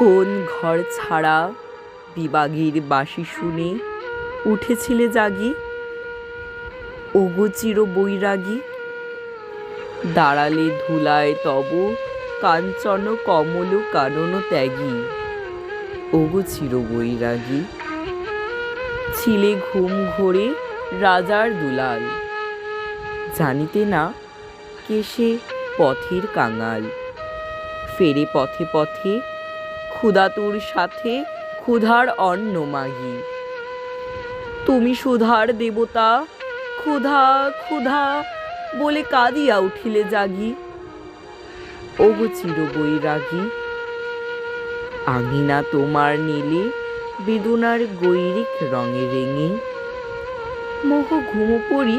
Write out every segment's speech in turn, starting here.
কোন ঘর ছাড়া বিবাগীর বাঁশি শুনে উঠেছিলে জাগি? ওগো চির বৈরাগী দাঁড়ালে ধুলায় তব কাঞ্চন কমল কানন ত্যাগী। ওগো চির বৈরাগী ছিলে ঘুম ঘোরে রাজার দুলাল। জানিতে না কে সে পথের কাঙাল। ফেরে পথে পথে ক্ষুধাতুর সাথে ক্ষুধার অন্ন মাগি। তুমি সুধার দেবতা, ক্ষুধা ক্ষুধা বলে কাঁদিয়া উঠিলে জাগি। ওগো চির বৈরাগী আঙিনা তোমার নীলে বেদনার গৈরিক রঙে রেঙে। মোহ ঘুমো পড়ি,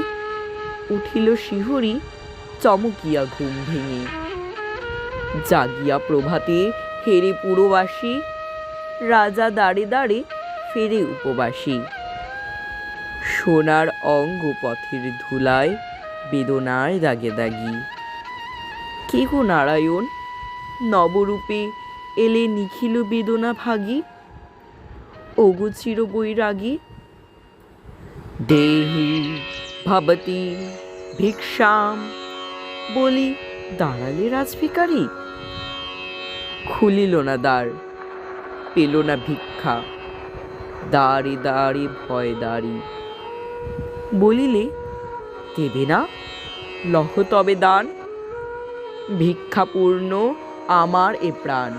উঠিল শিহরি চমকিয়া ঘুম ভেঙে। জাগিয়া প্রভাতে ফেরে পুরবাসী, রাজা দাঁড়ে দাঁড়ে ফেরে উপবাসী। সোনার অঙ্গ পথের ধুলায় বেদনায় দাগে দাগি। কে গো নারায়ণ, নবরূপে এলে নিখিল বেদনা ভাগি? ওগো চির বৈরাগী। দেহি ভবতি ভিক্ষাম, বলি দাঁড়ালে রাজভিকারী? খুলিল না দ্বার, পেল না ভিক্ষা। দাঁড়ে দাঁড়ে, ভয় দাঁড়ি। বলিলে, দেবে না, লহ তবে দান। ভিক্ষাপূর্ণ আমার এ প্রাণ।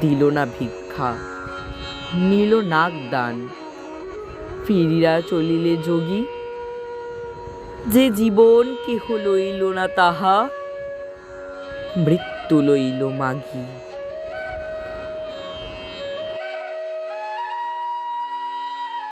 দিল না ভিক্ষা, নিল নাক দান। ফিরিয়া চলিলে যোগী, যে জীবন কেহ লইল না তাহা, মৃত্যু লইল মাগি